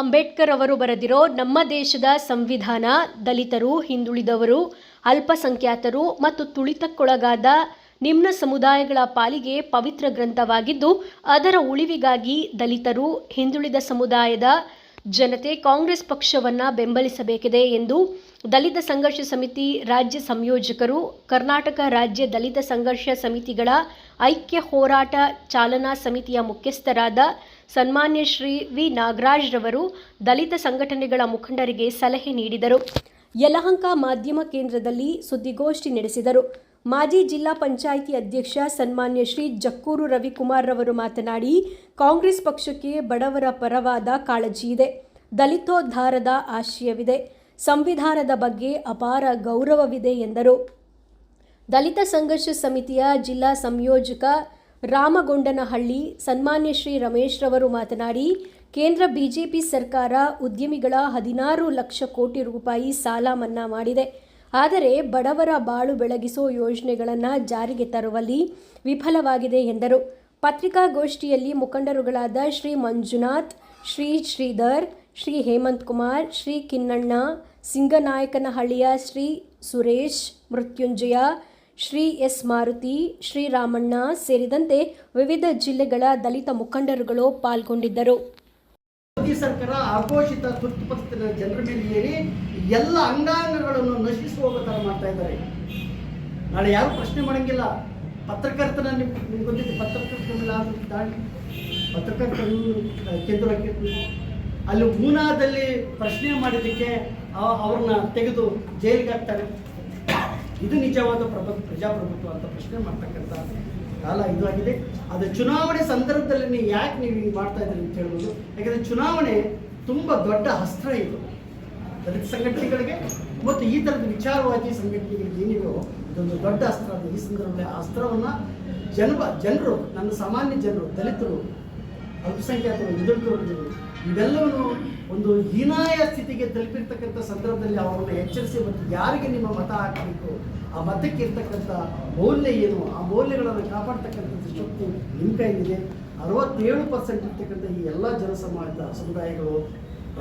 ಅಂಬೇಡ್ಕರ್ ಅವರು ಬರೆದಿರೋ ನಮ್ಮ ದೇಶದ ಸಂವಿಧಾನ ದಲಿತರು, ಹಿಂದುಳಿದವರು, ಅಲ್ಪಸಂಖ್ಯಾತರು ಮತ್ತು ತುಳಿತಕ್ಕೊಳಗಾದ ನಿಮ್ನ ಸಮುದಾಯಗಳ ಪಾಲಿಗೆ ಪವಿತ್ರ ಗ್ರಂಥವಾಗಿದ್ದು, ಅದರ ಉಳಿವಿಗಾಗಿ ದಲಿತರು, ಹಿಂದುಳಿದ ಸಮುದಾಯದ ಜನತೆ ಕಾಂಗ್ರೆಸ್ ಪಕ್ಷವನ್ನು ಬೆಂಬಲಿಸಬೇಕಿದೆ ಎಂದು ದಲಿತ ಸಂಘರ್ಷ ಸಮಿತಿ ರಾಜ್ಯ ಸಂಯೋಜಕರು, ಕರ್ನಾಟಕ ರಾಜ್ಯ ದಲಿತ ಸಂಘರ್ಷ ಸಮಿತಿಗಳ ಐಕ್ಯ ಹೋರಾಟ ಚಾಲನಾ ಸಮಿತಿಯ ಮುಖ್ಯಸ್ಥರಾದ ಸನ್ಮಾನ್ಯ ಶ್ರೀ ವಿ. ನಾಗರಾಜ್ರವರು ದಲಿತ ಸಂಘಟನೆಗಳ ಮುಖಂಡರಿಗೆ ಸಲಹೆ ನೀಡಿದರು. ಯಲಹಂಕ ಮಾಧ್ಯಮ ಕೇಂದ್ರದಲ್ಲಿ ಸುದ್ದಿಗೋಷ್ಠಿ ನಡೆಸಿದರು. ಮಾಜಿ ಜಿಲ್ಲಾ ಪಂಚಾಯಿತಿ ಅಧ್ಯಕ್ಷ ಸನ್ಮಾನ್ಯ ಶ್ರೀ ಜಕ್ಕೂರು ರವಿಕುಮಾರ್ ರವರು ಮಾತನಾಡಿ, ಕಾಂಗ್ರೆಸ್ ಪಕ್ಷಕ್ಕೆ ಬಡವರ ಪರವಾದ ಕಾಳಜಿ ಇದೆ. ದಲಿತೋದ್ಧಾರದ ಆಶಯವಿದೆ. ಸಂವಿಧಾನದ ಬಗ್ಗೆ ಅಪಾರ ಗೌರವವಿದೆ ಎಂದರು. ದಲಿತ ಸಂಘರ್ಷ ಸಮಿತಿಯ ಜಿಲ್ಲಾ ಸಂಯೋಜಕ ರಾಮಗೊಂಡನಹಳ್ಳಿ ಸನ್ಮಾನ್ಯ ಶ್ರೀ ರಮೇಶ್ ರವರು ಮಾತನಾಡಿ, ಕೇಂದ್ರ ಬಿಜೆಪಿ ಸರ್ಕಾರ ಉದ್ಯಮಿಗಳ ಹದಿನಾರು ಲಕ್ಷ ಕೋಟಿ ರೂಪಾಯಿ ಸಾಲ ಮನ್ನಾ ಮಾಡಿದೆ. ಆದರೆ ಬಡವರ ಬಾಳು ಬೆಳಗಿಸೋ ಯೋಜನೆಗಳನ್ನು ಜಾರಿಗೆ ತರುವಲ್ಲಿ ವಿಫಲವಾಗಿದೆ ಎಂದರು. ಪತ್ರಿಕಾಗೋಷ್ಠಿಯಲ್ಲಿ ಮುಖಂಡರುಗಳಾದ ಶ್ರೀ ಮಂಜುನಾಥ್, ಶ್ರೀ ಶ್ರೀಧರ್, ಶ್ರೀ ಹೇಮಂತ್ ಕುಮಾರ್, ಶ್ರೀ ಕಿನ್ನಣ್ಣ, ಸಿಂಗನಾಯಕನಹಳ್ಳಿಯ ಶ್ರೀ ಸುರೇಶ್, ಮೃತ್ಯುಂಜಯ ಶ್ರೀ ಎಸ್ ಮಾರುತಿ ಶ್ರೀರಾಮಣ್ಣ ಸೇರಿದಂತೆ ವಿವಿಧ ಜಿಲ್ಲೆಗಳ ದಲಿತ ಮುಖಂಡರುಗಳು ಪಾಲ್ಗೊಂಡಿದ್ದರು. ಮೋದಿ ಸರ್ಕಾರ ಆಘೋಷಿತ ತುರ್ತು ಪರಿಸ್ಥಿತಿ ಜನರ ಮೇಲೆ ಏರಿ ಎಲ್ಲ ಅಂಗಾಂಗಗಳನ್ನು ನಶಿಸುವ ಥರ ಮಾಡ್ತಾ ಇದ್ದಾರೆ. ನಾಳೆ ಯಾರು ಪ್ರಶ್ನೆ ಮಾಡಂಗಿಲ್ಲ. ಪತ್ರಕರ್ತನ ನಿಮ್ಗೆ ನಿಮ್ಗೆ ಗೊತ್ತಿದೆ ಪತ್ರಕರ್ತರ ಮೇಲೆ ದಾಳಿ ಪತ್ರಕರ್ತರು ಅಲ್ಲಿ ಮೂನಾದಲ್ಲಿ ಪ್ರಶ್ನೆ ಮಾಡಿದ್ದಕ್ಕೆ ಅವ- ಅವ್ರನ್ನ ತೆಗೆದು ಜೈಲಿಗೆ ಹಾಕ್ತಾರೆ. ಇದು ನಿಜವಾದ ಪ್ರಭು ಪ್ರಜಾಪ್ರಭುತ್ವ ಅಂತ ಪ್ರಶ್ನೆ ಮಾಡ್ತಕ್ಕಂಥ ಕಾಲ ಇದು ಆಗಿದೆ. ಅದು ಚುನಾವಣೆ ಸಂದರ್ಭದಲ್ಲಿ ನೀವು ಯಾಕೆ ನೀವು ಹಿಂಗೆ ಮಾಡ್ತಾ ಇದ್ದೀರಿ ಅಂತ ಹೇಳ್ಬೋದು. ಯಾಕಂದರೆ ಚುನಾವಣೆ ತುಂಬ ದೊಡ್ಡ ಅಸ್ತ್ರ ಇದು. ದಲಿತ ಸಂಘಟನೆಗಳಿಗೆ ಮತ್ತು ಈ ಥರದ ವಿಚಾರವಾದಿ ಸಂಘಟನೆಗಳಿಗೆ ಏನಿದೆಯೋ ಇದೊಂದು ದೊಡ್ಡ ಅಸ್ತ್ರ ಈ ಸಂದರ್ಭದಲ್ಲಿ ಆ ಅಸ್ತ್ರವನ್ನು ಜನ ಜನರು, ನನ್ನ ಸಾಮಾನ್ಯ ಜನರು, ದಲಿತರು, ಅಲ್ಪಸಂಖ್ಯಾತರು ಹಿಂದುಳಿದವರು ಇವೆಲ್ಲವನ್ನು ಒಂದು ಹೀನಾಯ ಸ್ಥಿತಿಗೆ ತಲುಪಿರ್ತಕ್ಕಂಥ ಸಂದರ್ಭದಲ್ಲಿ ಅವರನ್ನು ಎಚ್ಚರಿಸಿ ಮತ್ತು ಯಾರಿಗೆ ನಿಮ್ಮ ಮತ ಹಾಕಬೇಕು, ಆ ಮತಕ್ಕೆ ಇರ್ತಕ್ಕಂಥ ಮೌಲ್ಯ ಏನು, ಆ ಮೌಲ್ಯಗಳನ್ನು ಕಾಪಾಡ್ತಕ್ಕಂಥ ಶಕ್ತಿ ನಿಮ್ಮ ಕೈಲಿದೆ. ಅರವತ್ತೇಳು ಪರ್ಸೆಂಟ್ ಇರ್ತಕ್ಕಂಥ ಈ ಎಲ್ಲ ಜನಸಮಾಜದ ಸಮುದಾಯಗಳು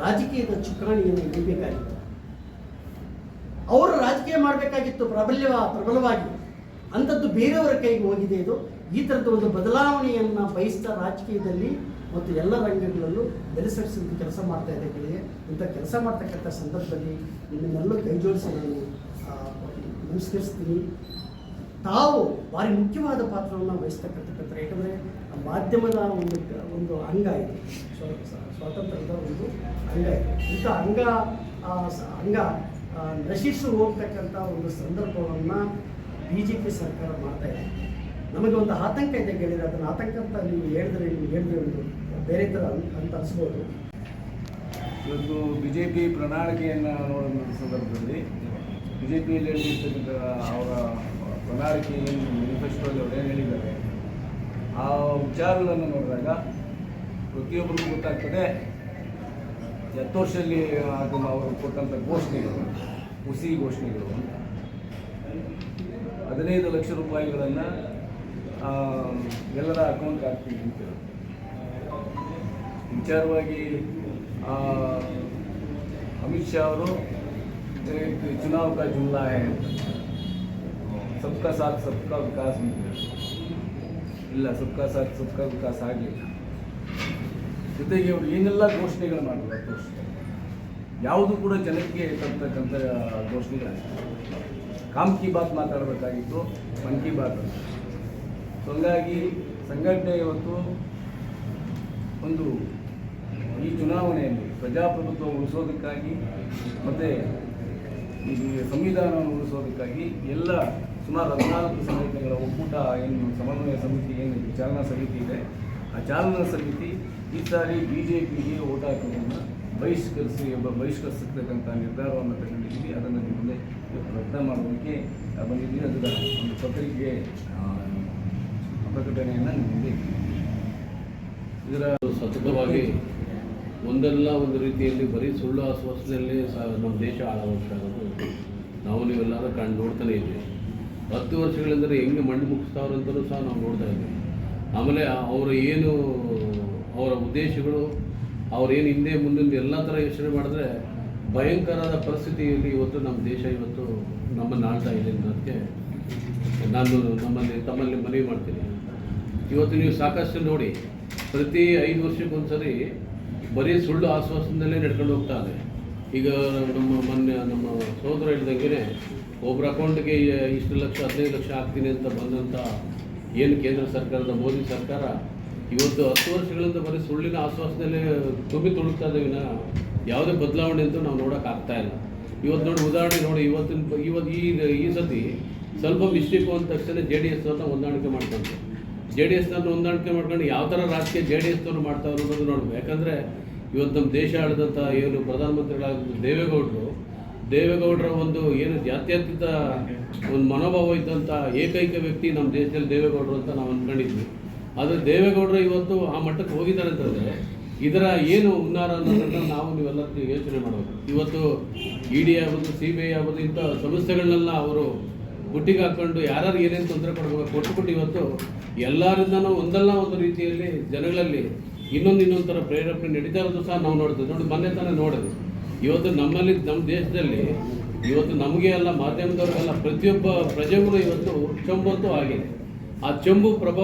ರಾಜಕೀಯದ ಚುಕ್ಕಾಣಿಯನ್ನು ಹಿಡಿಬೇಕಾಗಿತ್ತು. ಅವರು ರಾಜಕೀಯ ಮಾಡಬೇಕಾಗಿತ್ತು ಪ್ರಾಬಲ್ಯ ಪ್ರಬಲವಾಗಿ. ಅಂಥದ್ದು ಬೇರೆಯವರ ಕೈಗೆ ಹೋಗಿದೆ ಇದು. ಈ ಥರದ ಒಂದು ಬದಲಾವಣೆಯನ್ನು ಬಯಸ್ತಾ ರಾಜಕೀಯದಲ್ಲಿ ಮತ್ತು ಎಲ್ಲ ರಂಗಗಳಲ್ಲೂ ಬೆಲೆಸರಿಸಿದ ಕೆಲಸ ಮಾಡ್ತಾ ಇದೆ ಇಂಥ ಕೆಲಸ ಮಾಡ್ತಕ್ಕಂಥ ಸಂದರ್ಭದಲ್ಲಿ ನಿಮ್ಮನ್ನೆಲ್ಲ ಕೈ ಜೋಡಿಸಿ ನಾನು ನಮಸ್ಕರಿಸ್ತೀನಿ. ತಾವು ಭಾರಿ ಮುಖ್ಯವಾದ ಪಾತ್ರವನ್ನು ವಹಿಸ್ತಕ್ಕಂಥಕ್ಕಂಥ ಯಾಕಂದರೆ ಮಾಧ್ಯಮದ ಒಂದು ಒಂದು ಅಂಗ ಇದೆ. ಸ್ವ- ಸ್ವಾತಂತ್ರ್ಯದ ಒಂದು ಅಂಗ ಇದೆ. ಇಂಥ ಅಂಗ ಅಂಗ ನಶಿಸಿ ಹೋಗ್ತಕ್ಕಂಥ ಒಂದು ಸಂದರ್ಭವನ್ನು ಬಿ ಜೆ ಪಿ ಸರ್ಕಾರ ಮಾಡ್ತಾ ಇದೆ. ನಮಗೆ ಒಂದು ಆತಂಕ ಇದೆ ಕೇಳಿದರೆ, ಅದನ್ನು ಆತಂಕ ಅಂತ ನೀವು ಹೇಳಿದ್ರೆ ನೀವು ಹೇಳಿದ್ರೆ ಬೇರೆ ಥರ ಅಂತ ಅನಿಸ್ಬೋದು. ಇವತ್ತು ಬಿ ಜೆ ಪಿ ಪ್ರಣಾಳಿಕೆಯನ್ನು ನೋಡುವಂಥ ಸಂದರ್ಭದಲ್ಲಿ ಬಿ ಜೆ ಪಿಯಲ್ಲಿ ಹೇಳಿರ್ತಕ್ಕಂಥ ಅವರ ಪ್ರಣಾಳಿಕೆ ಏನು ಮ್ಯಾನಿಫೆಸ್ಟೋದಲ್ಲಿ ಅವ್ರು ಏನು ಹೇಳಿದ್ದಾರೆ, ಆ ವಿಚಾರಗಳನ್ನು ನೋಡಿದಾಗ ಪ್ರತಿಯೊಬ್ಬರಿಗೂ ಗೊತ್ತಾಗ್ತದೆ ಹತ್ತು ವರ್ಷದಲ್ಲಿ ಅವರು ಕೊಟ್ಟಂಥ ಘೋಷಣೆಗಳು, ಹುಸಿ ಘೋಷಣೆಗಳು ಹದಿನೈದು ಲಕ್ಷ ರೂಪಾಯಿಗಳನ್ನು ಎಲ್ಲರ ಅಕೌಂಟ್ ಹಾಕ್ತೀವಿ ಅಂತ ವಿಚಾರವಾಗಿ ಅಮಿತ್ ಶಾ ಅವರು ಚುನಾವ್ ಕಾ ಜುಮ್ಲಾ ಹೇ ಸಬ್ಕಾ ಸಾಥ್, ಸಬ್ಕಾ ವಿಕಾಸ್ ಅಂತ ಇಲ್ಲ, ಸಬ್ಕಾ ಸಾಥ್, ಸಬ್ಕಾ ವಿಕಾಸ್ ಆಗಲಿಲ್ಲ. ಜೊತೆಗೆ ಅವರು ಏನೆಲ್ಲ ಘೋಷಣೆಗಳು ಮಾಡಿದ್ರು ಅಷ್ಟು ಯಾವುದು ಕೂಡ ಜನಕ್ಕೆ ತರ್ತಕ್ಕಂಥ ಘೋಷಣೆಗಳಾಗಿತ್ತು ಕಾಮ್ ಕಿ ಬಾತ್ ಮಾತಾಡಬೇಕಾಗಿತ್ತು, ಮನ್ ಕಿ ಬಾತ್ ಅಂತ. ಹಂಗಾಗಿ ಸಂಘಟನೆ ಇವತ್ತು ಒಂದು ಈ ಚುನಾವಣೆಯಲ್ಲಿ ಪ್ರಜಾಪ್ರಭುತ್ವ ಉಳಿಸೋದಕ್ಕಾಗಿ ಮತ್ತು ಈ ಸಂವಿಧಾನವನ್ನು ಉಳಿಸೋದಕ್ಕಾಗಿ ಎಲ್ಲ ಸುಮಾರು ಹದಿನಾಲ್ಕು ಸಂಘಟನೆಗಳ ಒಕ್ಕೂಟ ಏನು ಸಮನ್ವಯ ಸಮಿತಿ ಏನು ಚಾಲನಾ ಸಮಿತಿ ಇದೆ, ಆ ಚಾಲನಾ ಸಮಿತಿ ಈ ಸಾರಿ ಬಿ ಜೆ ಪಿಗೆ ಓಟ್ ಹಾಕೋದನ್ನು ಬಹಿಷ್ಕರಿಸಿ ಬಹಿಷ್ಕರಿಸತಕ್ಕಂಥ ನಿರ್ಧಾರವನ್ನು ತಗೊಂಡಿದ್ದೀವಿ ಅದನ್ನು ಮುಂದೆ ರದ್ದ ಮಾಡೋದಕ್ಕೆ ಬಂದಿದ್ದೀವಿ. ಅದರ ಒಂದು ಪತ್ರಿಕೆ ಪ್ರಕಟಣೆಯನ್ನು ನೀಡಿ. ಮುಂದೆ ಇದರ ಸತತವಾಗಿ ಒಂದಲ್ಲ ಒಂದು ರೀತಿಯಲ್ಲಿ ಬರೀ ಸುಳ್ಳು ಆಶ್ವಾಸನೆಯಲ್ಲಿ ನಮ್ಮ ದೇಶ ಹಾಳಾಗೋಗ್ತಾಯಿರೋದು ನಾವು ನೀವೆಲ್ಲರೂ ಕಂಡು ನೋಡ್ತಾನೆ ಇದ್ದೀವಿ. ಹತ್ತು ವರ್ಷಗಳೆಂದರೆ ಹೆಂಗೆ ಮಣ್ಣು ಮುಗಿಸ್ತಾವ್ರಂತಲೂ ಸಹ ನಾವು ನೋಡ್ತಾ ಇದ್ದೀವಿ. ಆಮೇಲೆ ಅವರು ಏನು, ಅವರ ಉದ್ದೇಶಗಳು ಅವರೇನು ಹಿಂದೆ ಮುಂದಿನ ಎಲ್ಲ ಥರ ಯೋಚನೆ ಮಾಡಿದ್ರೆ ಭಯಂಕರದ ಪರಿಸ್ಥಿತಿಯಲ್ಲಿ ಇವತ್ತು ನಮ್ಮ ದೇಶ ಇವತ್ತು ನಮ್ಮನ್ನು ಆಳ್ತಾ ಇದೆ ಅನ್ನೋದಕ್ಕೆ ನಾನು ನಮ್ಮಲ್ಲಿ, ತಮ್ಮಲ್ಲಿ ಮನವಿ ಮಾಡ್ತೀನಿ. ಇವತ್ತು ನೀವು ಸಾಕಷ್ಟು ನೋಡಿ, ಪ್ರತಿ ಐದು ವರ್ಷಕ್ಕೊಂದ್ಸರಿ ಬರೀ ಸುಳ್ಳು ಆಶ್ವಾಸನದಲ್ಲೇ ನಡ್ಕೊಂಡು ಹೋಗ್ತಾ ಇದೆ. ಈಗ ನಮ್ಮ ಮೊನ್ನೆ ನಮ್ಮ ಸೋದರ ಹೇಳ್ದಂಗೆ ಒಬ್ಬರ ಅಕೌಂಟ್ಗೆ ಇಷ್ಟು ಲಕ್ಷ, ಹದಿನೈದು ಲಕ್ಷ ಹಾಕ್ತೀನಿ ಅಂತ ಬಂದಂಥ ಏನು ಕೇಂದ್ರ ಸರ್ಕಾರದ, ಮೋದಿ ಸರ್ಕಾರ ಇವತ್ತು ಹತ್ತು ವರ್ಷಗಳಿಂದ ಬರೀ ಸುಳ್ಳಿನ ಆಶ್ವಾಸನೆಯಲ್ಲೇ ತುಂಬಿ ತುಳುಕ್ತಾ ಇದೆ ವಿನ ಯಾವುದೇ ಬದಲಾವಣೆ ಅಂತೂ ನಾವು ನೋಡೋಕೆ ಆಗ್ತಾ ಇಲ್ಲ. ಇವತ್ತು ನೋಡಿ ಉದಾಹರಣೆ ನೋಡಿ, ಇವತ್ತಿನ ಇವತ್ತು ಈ ಈ ಸತಿ ಸ್ವಲ್ಪ ಮಿಸ್ಟೇಕು ಅಂದ ತಕ್ಷಣ ಜೆ ಡಿ ಎಸ್ ಹೊಂದಾಣಿಕೆ ಮಾಡ್ಕೊಂಡ್ರು. ಜೆ ಡಿ ಎಸ್ನಲ್ಲಿ ಹೊಂದಾಣಿಕೆ ಮಾಡ್ಕೊಂಡು ಯಾವ ಥರ ರಾಜಕೀಯ ಜೆ ಡಿ ಎಸ್ನವ್ರು ಮಾಡ್ತಾವ್ರು ಅನ್ನೋದು ನೋಡ್ಬೇಕು. ಯಾಕಂದರೆ ಇವತ್ತು ನಮ್ಮ ದೇಶ ಆಳಿದಂಥ ಏನು ಪ್ರಧಾನಮಂತ್ರಿಗಳಾದ ದೇವೇಗೌಡರು, ದೇವೇಗೌಡರ ಒಂದು ಏನು ಜಾತ್ಯತೀತ ಒಂದು ಮನೋಭಾವ ಇದ್ದಂಥ ಏಕೈಕ ವ್ಯಕ್ತಿ ನಮ್ಮ ದೇಶದಲ್ಲಿ ದೇವೇಗೌಡರು ಅಂತ ನಾವು ಅಂದ್ಕೊಂಡಿದ್ವಿ ಆದರೆ ದೇವೇಗೌಡರು ಇವತ್ತು ಆ ಮಟ್ಟಕ್ಕೆ ಹೋಗಿದ್ದಾರೆ ಅಂತಂದರೆ ಇದರ ಏನು ಹುನ್ನಾರ ಅನ್ನೋದನ್ನು ನಾವು ನೀವೆಲ್ಲ ಯೋಚನೆ ಮಾಡಬೇಕು. ಇವತ್ತು ಇ ಡಿ ಆಗ್ಬೋದು ಸಿ ಬಿ ಐ ಆಗ್ಬೋದು ಇಂಥ ಸಂಸ್ಥೆಗಳನ್ನೆಲ್ಲ ಅವರು ಬುಟ್ಟಿಗೆ ಹಾಕ್ಕೊಂಡು ಯಾರು ಏನೇನು ತೊಂದರೆ ಕೊಡಬೇಕು ಕೊಟ್ಟುಬಿಟ್ಟು ಇವತ್ತು ಎಲ್ಲರಿಂದನೂ ಒಂದಲ್ಲ ಒಂದು ರೀತಿಯಲ್ಲಿ ಜನಗಳಲ್ಲಿ ಇನ್ನೊಂದು ಇನ್ನೊಂದು ಥರ ಪ್ರೇರೇಪಣೆ ನಡೀತಾ ಇರೋದು ಸಹ ನಾವು ನೋಡ್ತೀವಿ ನೋಡಿ, ಮೊನ್ನೆ ತಾನೇ ನೋಡೋದು ಇವತ್ತು ನಮ್ಮಲ್ಲಿ ನಮ್ಮ ದೇಶದಲ್ಲಿ ಇವತ್ತು ನಮಗೆ ಅಲ್ಲ, ಮಾಧ್ಯಮದವ್ರಿಗೆಲ್ಲ ಪ್ರತಿಯೊಬ್ಬ ಪ್ರಜೆಗಳು ಇವತ್ತು ಚೊಂಬತ್ತು ಆಗಿದೆ. ಆ ಚೊಂಬು ಪ್ರಭಾವ